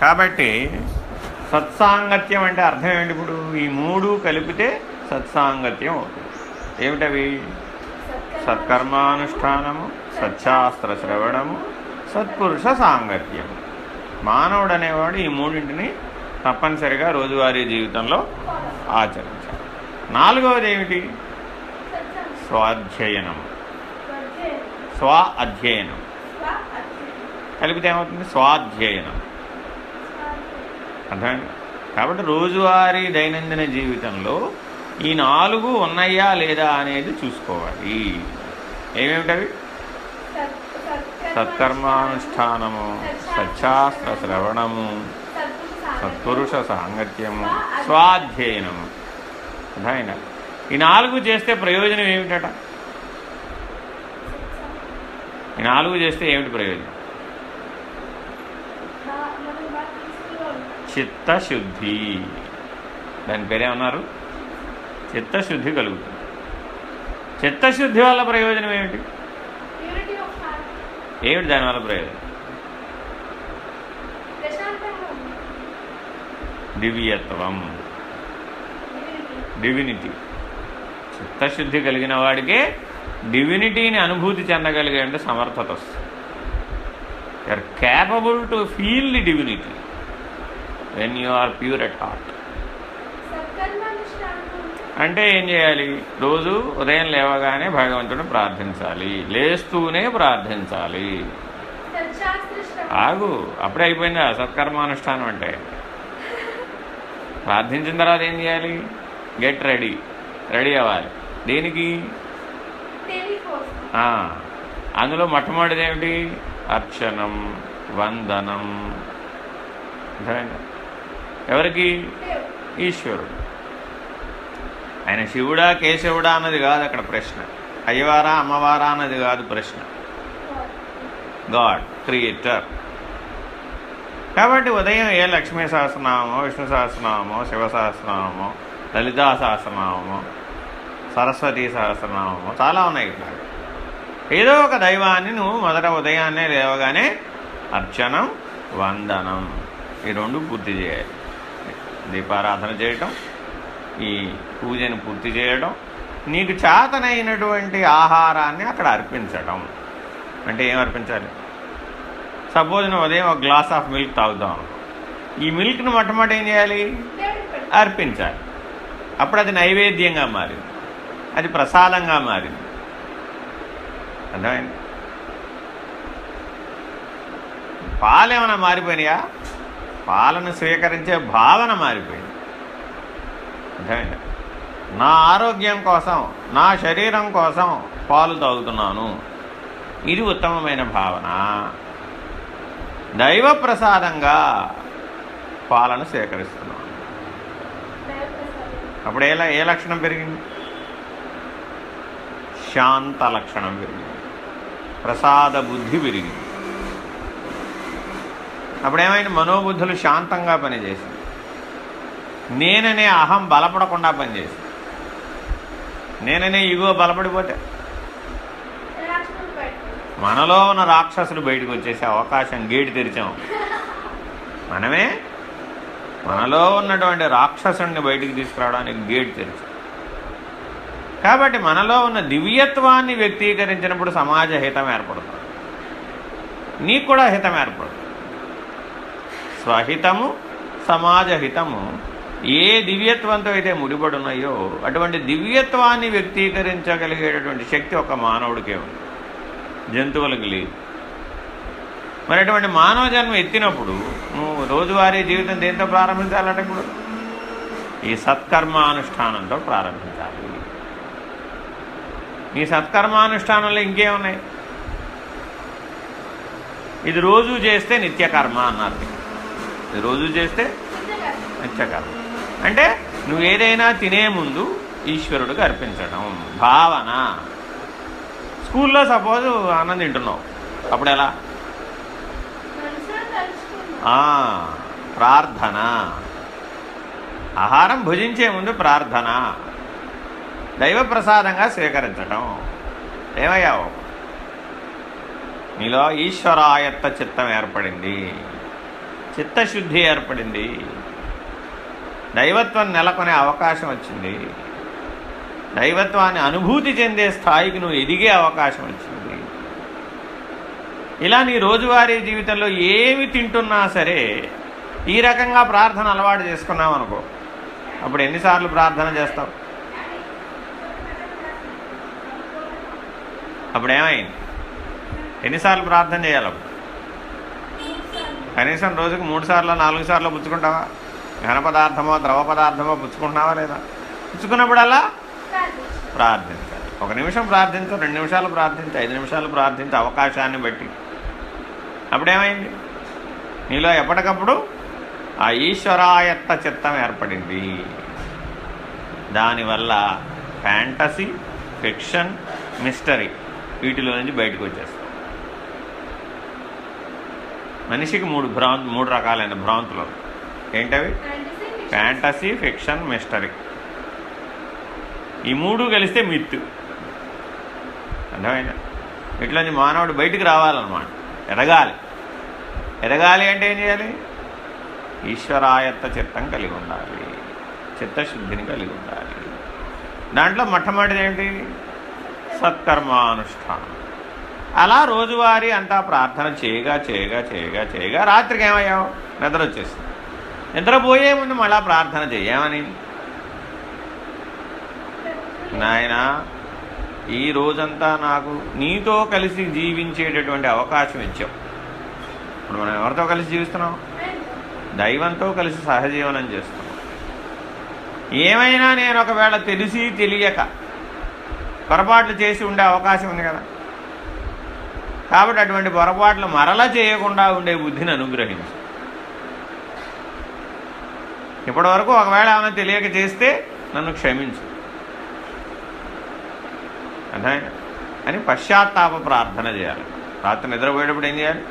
కాబట్టి సత్సాంగత్యం అంటే అర్థం ఏంటి ఇప్పుడు? ఈ మూడు కలిపితే సత్సాంగత్యం అవుతుంది. ఏమిటవి? సత్కర్మానుష్ఠానము సత్శాస్త్ర శ్రవణము సత్పురుష సాంగత్యం మానవుడు అనేవాడు ఈ మూడింటిని తప్పనిసరిగా రోజువారీ జీవితంలో ఆచరించాలి. నాలుగవది ఏమిటి? స్వాధ్యయనం స్వ అధ్యయనం కలిపితే ఏమవుతుంది? స్వాధ్యయనం. అర్థమైంది? కాబట్టి రోజువారీ దైనందిన జీవితంలో ఈ నాలుగు ఉన్నాయా లేదా అనేది చూసుకోవాలి. ఏమేమిటవి? సత్కర్మానుష్ఠానము సత్శాస్త్ర శ్రవణము సత్పురుష సాంగత్యము స్వాధ్యయనము. అర్థమైనా ఈ నాలుగు చేస్తే ప్రయోజనం ఏమిటట? ఈ నాలుగు చేస్తే ఏమిటి ప్రయోజనం? చిత్తశుద్ధి. దాని పేరేమన్నారు చిత్తశుద్ధి కలుగుతుంది. చిత్తశుద్ధి వల్ల ప్రయోజనం ఏమిటి? ఏమిటి దానివల్ల ప్రయోజనం? దివ్యత్వం. డివినిటీ చిత్తశుద్ధి కలిగిన వాడికే డివినిటీని అనుభూతి చెందగలిగే సమర్థత వస్తుంది. Are capable to feel the divinity when you are pure at heart అంటే ఏం చేయాలి? రోజు ఉదయం లేవగానే భగవంతుడిని ప్రార్థించాలి. లేస్తూనే ప్రార్థించాలి. ఆగు అప్పుడే అయిపోయిందా సత్కర్మానుష్ఠానం అంటే. ప్రార్థించిన తర్వాత ఏం చేయాలి? Get ready. రెడీ అవ్వాలి. దేనికి? అందులో మొట్టమొదటిది ఏమిటి? అర్చనం వందనం. అర్థమైందా? ఎవరికి? ఈశ్వరుడు. ఆయన శివుడా కేశవుడా అన్నది కాదు అక్కడ ప్రశ్న. అయ్యవారా అమ్మవారా అన్నది కాదు ప్రశ్న. God creator. కాబట్టి ఉదయం ఏ లక్ష్మీ సహస్రనామో విష్ణు సహస్రనామో శివ సహస్రనామో లలితా సహస్రనామో సరస్వతి సహస్రనామము చాలా ఉన్నాయి ఇట్లా ఏదో ఒక దైవాన్ని నువ్వు మొదట ఉదయాన్నే లేవగానే అర్చనం వందనం. ఈ రెండు పూర్తి చేయాలి. దీపారాధన చేయటం ఈ పూజను పూర్తి చేయడం నీకు చేతనైనటువంటి ఆహారాన్ని అక్కడ అర్పించడం అంటే ఏం అర్పించాలి? సపోజ్ నువ్వు ఉదయం ఒక గ్లాస్ ఆఫ్ మిల్క్ తాగుతాం ఈ మిల్క్ను మొట్టమొదటి ఏం చేయాలి? అర్పించాలి. అప్పుడు అది నైవేద్యంగా మారింది. అది ప్రసాదంగా మారింది. అర్థమైంది? ఏమైనా మారిపోయినాయా? పాలను స్వీకరించే భావన మారిపోయింది. అర్థమైందా? నా ఆరోగ్యం కోసం నా శరీరం కోసం పాలు తాగుతున్నాను. ఇది ఉత్తమమైన భావన. దైవ ప్రసాదంగా పాలను స్వీకరిస్తున్నాను. అప్పుడు ఎలా ఏ లక్షణం పెరిగింది? శాంత లక్షణం పెరిగింది. ప్రసాద బుద్ధి పెరిగింది. అప్పుడేమైంది? మనోబుద్ధులు శాంతంగా పనిచేసింది నేననే అహం బలపడకుండా పనిచేసి నేననే ఇగో బలపడిపోతే మనలో ఉన్న రాక్షసులు బయటకు వచ్చేసే అవకాశం గేటు తెరిచాం. మనమే? మనలో ఉన్నటువంటి రాక్షసుని బయటికి తీసుకురావడానికి గేటు తెరిచాం. కాబట్టి మనలో ఉన్న దివ్యత్వాన్ని వ్యక్తీకరించినప్పుడు సమాజ హితం ఏర్పడుతుంది. నీకు కూడా హితం ఏర్పడుతుంది. స్వహితము సమాజ హితము ఏ దివ్యత్వంతో అయితే ముడిపడున్నాయో అటువంటి దివ్యత్వాన్ని వ్యక్తీకరించగలిగేటటువంటి శక్తి ఒక మానవుడికే ఉంది. జంతువులకు లేదు. మరి అటువంటి మానవ జన్మ ఎత్తినప్పుడు నువ్వు రోజువారీ జీవితం దేంతో ప్రారంభించాలంటే ఇప్పుడు ఈ సత్కర్మానుష్ఠానంతో ప్రారంభించాలి. ఈ సత్కర్మానుష్ఠానంలో ఇంకేమున్నాయి? ఇది రోజు చేస్తే నిత్యకర్మ అన్నారు. రోజు చేస్తే నిత్యకర్మ. అంటే నువ్వు ఏదైనా తినే ముందు ఈశ్వరుడికి అర్పించడం భావన. స్కూల్లో సపోజ్ అన్నం తింటున్నావు. అప్పుడు ఎలా? ప్రార్థన. ఆహారం భుజించే ముందు ప్రార్థన. దైవ ప్రసాదంగా స్వీకరించటం. ఏమయ్యావు? నీలో ఈశ్వరాయత్త చిత్తం ఏర్పడింది. చిత్తశుద్ధి ఏర్పడింది. దైవత్వం నెలకొనే అవకాశం వచ్చింది. దైవత్వాన్ని అనుభూతి చెందే స్థాయికి నువ్వు ఎదిగే అవకాశం వచ్చింది. ఇలా నీ రోజువారీ జీవితంలో ఏమి తింటున్నా సరే ఈ రకంగా ప్రార్థన అలవాటు చేసుకున్నావు అనుకో. అప్పుడు ఎన్నిసార్లు ప్రార్థన చేస్తావు? అప్పుడు ఏమైంది ఎన్నిసార్లు ప్రార్థన చేయాలి కనీసం రోజుకు మూడు సార్లు నాలుగు సార్లు పుచ్చుకుంటావా? ఘన పదార్థమో ద్రవ పదార్థమో పుచ్చుకుంటున్నావా లేదా? పుచ్చుకున్నప్పుడల్లా ప్రార్థించాలి. ఒక నిమిషం ప్రార్థించు రెండు నిమిషాలు ప్రార్థించు ఐదు నిమిషాలు ప్రార్థించు అవకాశాన్ని బట్టి. అప్పుడేమైంది? నీలో ఎప్పటికప్పుడు ఆ ఈశ్వరాయత్త చిత్తం ఏర్పడింది. దానివల్ల ఫ్యాంటసీ ఫిక్షన్ మిస్టరీ వీటిలో నుంచి బయటకు వచ్చేస్తాం మనిషికి మూడు భ్రాంత్ మూడు రకాలైన భ్రాంతులు ఏంటవి? ఫ్యాంటసీ ఫిక్షన్ మిస్టరీ ఈ మూడు కలిస్తే మిత్తు అర్థమైనా ఇట్లోంచి మానవుడు బయటికి రావాలన్నమాట. ఎదగాలి. ఎదగాలి అంటే ఏం చేయాలి? ఈశ్వరాయత్త చిత్తం కలిగి ఉండాలి. చిత్తశుద్ధిని కలిగి ఉండాలి. దాంట్లో మొట్టమొదటిది ఏంటి? సత్కర్మానుష్ఠానం. అలా రోజువారీ అంతా ప్రార్థన చేయగా చేయగా చేయగా చేయగా రాత్రికి ఏమయ్యావు? నిద్ర వచ్చేసింది. నిద్రపోయే ముందు మళ్ళా ప్రార్థన చేయమని నాయన ఈ రోజంతా నాకు నీతో కలిసి జీవించేటటువంటి అవకాశం ఇచ్చావు. ఇప్పుడు మనం ఎవరితో కలిసి జీవిస్తున్నాం? దైవంతో కలిసి సహజీవనం చేస్తున్నాం. ఏమైనా నేను ఒకవేళ తెలిసి తెలియక పొరపాట్లు చేసి ఉండే అవకాశం ఉంది కదా? కాబట్టి అటువంటి పొరపాట్లు మరలా చేయకుండా ఉండే బుద్ధిని అనుగ్రహించు. ఇప్పటివరకు ఒకవేళ ఏమైనా తెలియక చేస్తే నన్ను క్షమించు. అర్థమైందా? అని పశ్చాత్తాప ప్రార్థన చేయాలి. రాత్రి నిద్రపోయేటప్పుడు ఏం చేయాలి?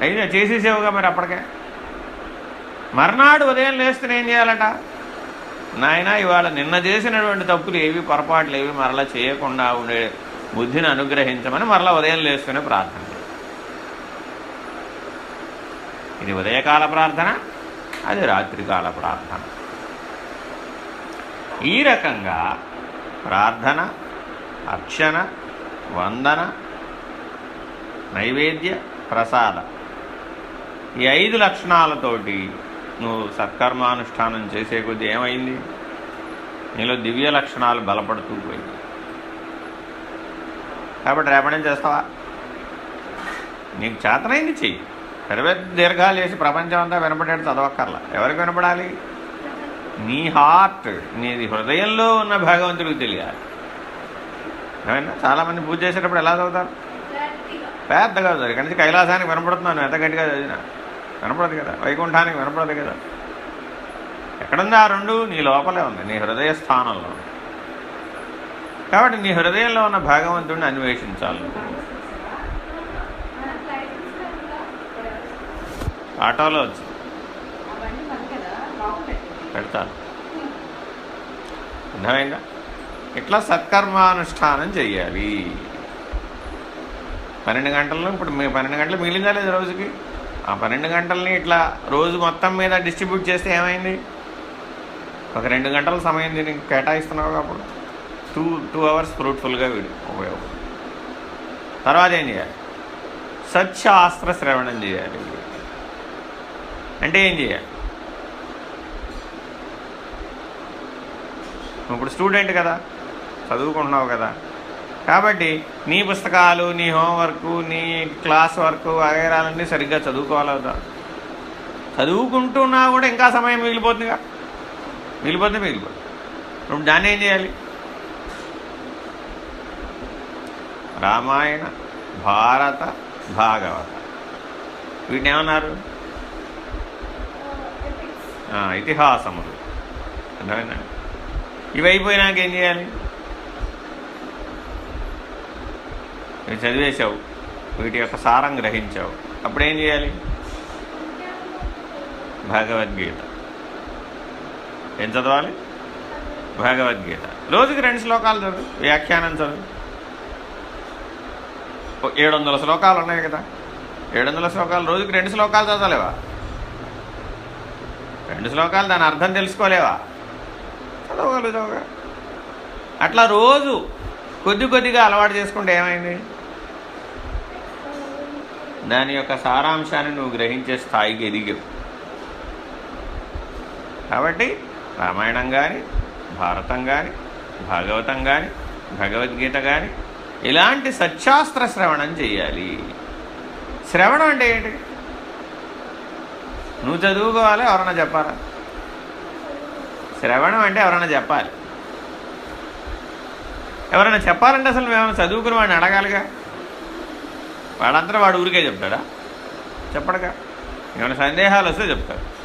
అయినా చేసేసేవుగా మరి అప్పటికే. మర్నాడు ఉదయం లేస్తే ఏం చేయాలట? నాయన ఇవాళ నిన్న చేసినటువంటి తప్పులు ఏవి పొరపాట్లు ఏవి మరలా చేయకుండా ఉండే బుద్ధిని అనుగ్రహించమని మరలా ఉదయం లేసుకునే ప్రార్థన. ఇది ఉదయకాల ప్రార్థన అది రాత్రికాల ప్రార్థన. ఈ రకంగా ప్రార్థన అర్చన వందన నైవేద్య ప్రసాద. ఈ ఐదు లక్షణాలతోటి నువ్వు సత్కర్మానుష్ఠానం చేసే కొద్దీ ఏమైంది? నీలో దివ్య లక్షణాలు బలపడుతూ పోయింది కాబట్టి రేపటి నుంచి చేస్తావా? నీకు చేతనైంది చెయ్యి. పెద్ద దీర్ఘాలు చేసి ప్రపంచం అంతా వినపడేట్టు చదవక్కర్లా. ఎవరికి వినపడాలి? నీ హార్ట్ నీది హృదయంలో ఉన్న భగవంతుడికి తెలియాలి. ఏమైనా చాలామంది పూజ చేసేటప్పుడు ఎలా చదువుతారు? పెద్దగా చదువు. ఇక్కడి నుంచి కైలాసానికి వినపడుతున్నాను. ఎంత గట్టిగా చదివినా. వినపడదు కదా. వైకుంఠానికి వినపడదు కదా. ఎక్కడుందా ఆ రెండు? నీ లోపలే ఉంది. నీ హృదయ స్థానంలో ఉంది. కాబట్టి నీ హృదయంలో ఉన్న భాగవంతుడిని అన్వేషించాలి. ఆటోలో వచ్చి. పెడతాను. అర్థమైందా? ఇట్లా సత్కర్మానుష్ఠానం చెయ్యాలి. పన్నెండు గంటల్లో ఇప్పుడు మీ పన్నెండు గంటలు మిగిలిందా లేదు రోజుకి? ఆ పన్నెండు గంటలని ఇట్లా రోజు మొత్తం మీద డిస్ట్రిబ్యూట్ చేస్తే ఏమైంది? ఒక రెండు గంటల సమయం దీనికి కేటాయిస్తున్నావు కాబట్టి టూ టూ అవర్స్ ఫ్రూట్ఫుల్గా విడు ఉపయోగం. తర్వాత ఏం చేయాలి? సత్శాస్త్ర శ్రవణం చేయాలి. అంటే ఏం చేయాలి? నువ్వు ఇప్పుడు స్టూడెంట్ కదా చదువుకుంటున్నావు కదా కాబట్టి నీ పుస్తకాలు నీ హోంవర్క్ నీ క్లాస్ వర్క్ వగేరాలన్నీ సరిగ్గా చదువుకోవాలవుతా చదువుకుంటున్నా కూడా ఇంకా సమయం మిగిలిపోతుందిగా. మిగిలిపోతే మిగిలిపోతుంది. ఇప్పుడు దాన్ని ఏం చేయాలి? రామాయణ భారత భాగవత. వీటిని ఏమన్నారు ఇతిహాసములు. అర్థమైనా ఇవి అయిపోయినాక ఏం చేయాలి? ఇవి చదివేశావు వీటి యొక్క సారం గ్రహించావు. అప్పుడేం చేయాలి? భగవద్గీత. ఏం చదవాలి? భగవద్గీత. రోజుకి రెండు శ్లోకాలు చదువు వ్యాఖ్యానం చదువు. ఏడు వందల శ్లోకాలు ఉన్నాయి కదా. ఏడు వందల శ్లోకాలు రోజుకి రెండు శ్లోకాలు చదవలేవా? రెండు శ్లోకాలు దాని అర్థం తెలుసుకోలేవా? చదవగలుగుతావుగా అట్లా రోజు కొద్ది కొద్దిగా అలవాటు చేసుకుంటే ఏమైంది? దాని యొక్క సారాంశాన్ని నువ్వు గ్రహించే స్థాయికి ఎదిగావు. కాబట్టి రామాయణం కానీ భారతం కానీ భాగవతం కానీ భగవద్గీత కానీ ఇలాంటి సత్శాస్త్ర శ్రవణం చేయాలి శ్రవణం అంటే ఏంటి? నువ్వు చదువుకోవాలి ఎవరన్నా చెప్పాలా? శ్రవణం అంటే ఎవరన్నా చెప్పాలి. ఎవరైనా చెప్పాలంటే అసలు మేము చదువుకుని వాడిని అడగాలిగా? వాడంతా వాడు ఊరికే చెప్తాడా? చెప్పడుగా ఏమైనా సందేహాలు వస్తే చెప్తాడు.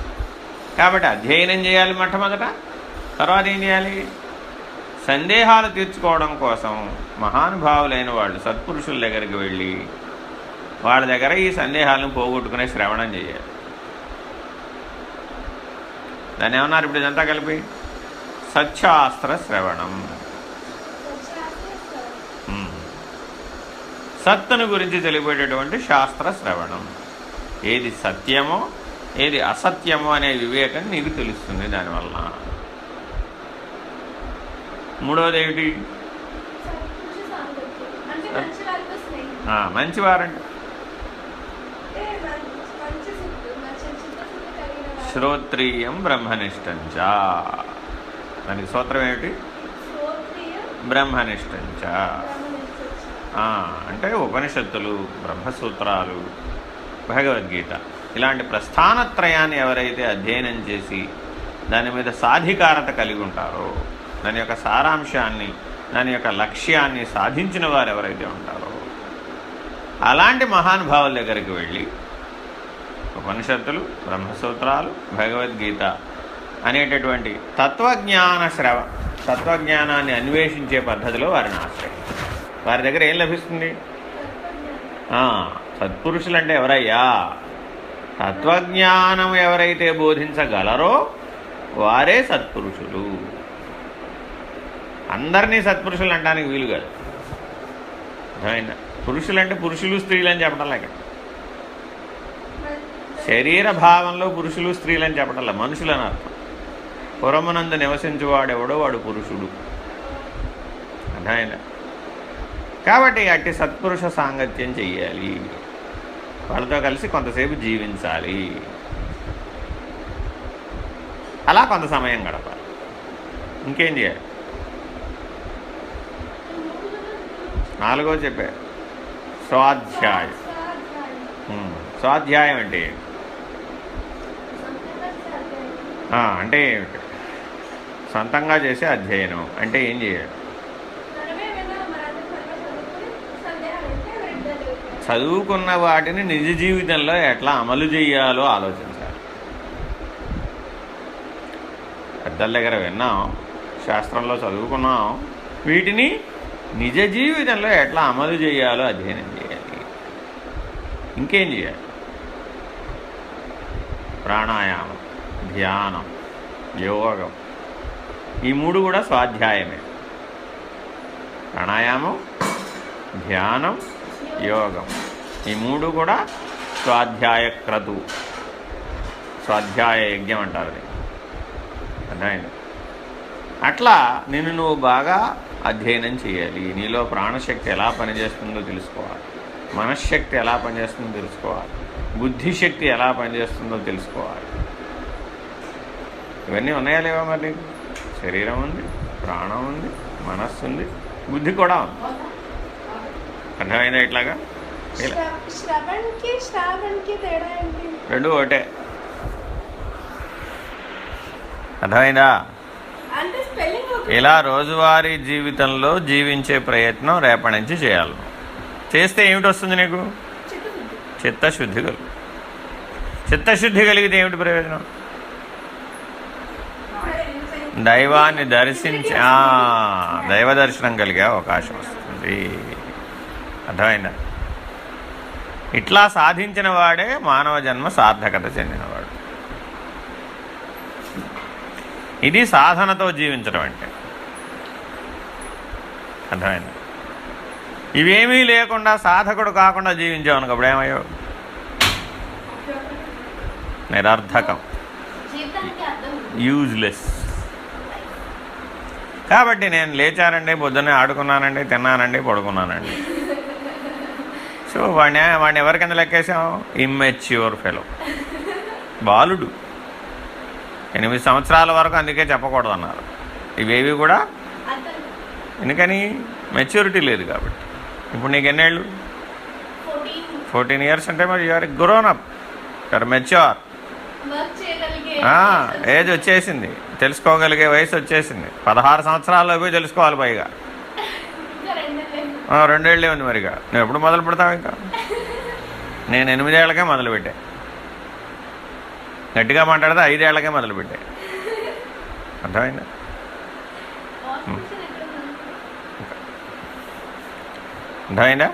కాబట్టి అధ్యయనం చేయాలి మొట్టమొదట. తర్వాత ఏం చేయాలి? సందేహాలు తీర్చుకోవడం కోసం మహానుభావులైన వాళ్ళు సత్పురుషుల దగ్గరికి వెళ్ళి వాళ్ళ దగ్గర ఈ సందేహాలను పోగొట్టుకునే శ్రవణం చేయాలి. దాన్ని ఏమన్నారు ఇప్పుడు ఇదంతా కలిపి? సత్శాస్త్ర శ్రవణం. సత్తును గురించి తెలిపేటటువంటి శాస్త్ర శ్రవణం. ఏది సత్యమో ఏది అసత్యమో అనే వివేకం నీకు తెలుస్తుంది దానివల్ల మూడవది ఏమిటి అంటే మంచి వాళ్ళతో స్నేహం ఆ, మంచివారండి అంటే మంచి శుద్ధి మూడవది ఏమిటి కలిగిన శ్రోత్రియం బ్రహ్మనిష్టంచ. దానికి సూత్రం ఏమిటి? బ్రహ్మనిష్టంచ. అంటే ఉపనిషత్తులు బ్రహ్మసూత్రాలు భగవద్గీత. ఇలాంటి ప్రస్థానత్రయాన్ని ఎవరైతే అధ్యయనం చేసి దాని మీద సాధికారత కలిగి ఉంటారో దాని యొక్క సారాంశాన్ని దాని యొక్క లక్ష్యాన్ని సాధించిన వారు ఎవరైతే ఉంటారో అలాంటి మహానుభావుల దగ్గరికి వెళ్ళి ఉపనిషత్తులు బ్రహ్మసూత్రాలు భగవద్గీత అనేటటువంటి తత్వజ్ఞాన శ్రవ తత్వజ్ఞానాన్ని అన్వేషించే పద్ధతిలో వారిని ఆశ్రయం వారి దగ్గర ఏం లభిస్తుంది? సత్పురుషులంటే సత్పురుషులు అంటే ఎవరయ్యా? తత్వజ్ఞానం ఎవరైతే బోధించగలరో వారే సత్పురుషులు. అందరినీ సత్పురుషులు అనడానికి వీలు కాదు. అర్థమైందా? పురుషులు అంటే పురుషులు స్త్రీలు అని చెప్పడం ఇక్కడ శరీర భావంలో పురుషులు స్త్రీలు అని చెప్పడం మనుషులు అని అర్థం. పురమునందు నివసించువాడెవడో వాడు పురుషుడు. అర్థమైందా? కాబట్టి అట్టి సత్పురుష సాంగత్యం చెయ్యాలి. వాళ్ళతో కలిసి కొంతసేపు జీవించాలి. అలా కొంత సమయం గడపాలి. ఇంకేం చేయాలి? నాలుగో చెప్పా. స్వాధ్యాయం. స్వాధ్యాయం. అంటే అంటే ఏమిటి? సొంతంగా చేసే అధ్యయనం. అంటే ఏం చేయాలి. చదువుకున్న వాటిని నిజ జీవితంలో ఎట్లా అమలు చేయాలో ఆలోచించాలి. పెద్దల దగ్గర విన్నాం. శాస్త్రంలో చదువుకున్నాం. వీటిని నిజ జీవితంలో ఎట్లా అమలు చేయాలో అధ్యయనం చేయాలి. ఇంకేం చేయాలి? ప్రాణాయామం ధ్యానం యోగం. ఈ మూడు కూడా స్వాధ్యాయమే. ప్రాణాయామం ధ్యానం యోగం. ఈ మూడు కూడా స్వాధ్యాయ క్రతు స్వాధ్యాయ యజ్ఞం అంటారు అది అర్థమైంది? అట్లా నిన్ను నువ్వు బాగా అధ్యయనం చేయాలి. నీలో ప్రాణశక్తి ఎలా పనిచేస్తుందో తెలుసుకోవాలి. మనశ్శక్తి ఎలా పనిచేస్తుందో తెలుసుకోవాలి. బుద్ధిశక్తి ఎలా పనిచేస్తుందో తెలుసుకోవాలి. ఇవన్నీ ఉన్నాయా లేవా మరి నీకు? శరీరం ఉంది ప్రాణం ఉంది మనస్సు ఉంది బుద్ధి కూడా ఉంది. అర్థమైందా ఇట్లాగా? రెండు ఒకటే. అర్థమైందా? ఇలా రోజువారీ జీవితంలో జీవించే ప్రయత్నం రేపటి నుంచి చేయాలి. చేస్తే ఏమిటి వస్తుంది నీకు? చిత్తశుద్ధి. కలుగు. చిత్తశుద్ధి కలిగితే ఏమిటి ప్రయోజనం? దైవాన్ని దర్శించి దైవ దర్శనం కలిగే అవకాశం వస్తుంది. అర్థమైందా? ఇట్లా సాధించిన వాడే మానవ జన్మ సార్థకత చెందినవాడు. ఇది సాధనతో జీవించడం అంటే. అర్థమైందా? ఇవేమీ లేకుండా సాధకుడు కాకుండా జీవించావు అప్పుడు ఏమయ్యావు నిరర్థకం. యూజ్లెస్. కాబట్టి నేను లేచానండి పొద్దున్నే ఆడుకున్నానండి తిన్నానండి పడుకున్నానండి. సో వాడిని వాడిని ఎవరి కింద లెక్కేసాం ఇమ్మెచ్యూర్ ఫెలో బాలుడు. ఎనిమిది సంవత్సరాల వరకు అందుకే చెప్పకూడదు అన్నారు ఇవేవి కూడా ఎందుకని? మెచ్యూరిటీ లేదు కాబట్టి. ఇప్పుడు నీకు ఎన్నేళ్ళు? ఫోర్టీన్ ఫోర్టీన్ ఇయర్స్ అంటే మరి you're grown up you're mature age వచ్చేసింది. తెలుసుకోగలిగే వయసు వచ్చేసింది. పదహారు సంవత్సరాల్లో పోయి తెలుసుకోవాలి పైగా. రెండేళ్ళే. ఉంది మరిగా. నువ్వు ఎప్పుడు మొదలు పెడతావు ఇంకా? నేను ఎనిమిదేళ్ళకే మొదలుపెట్టా. గట్టిగా మాట్లాడితే ఐదేళ్ళకే మొదలుపెట్టా అర్థమైందా? అర్థమైందా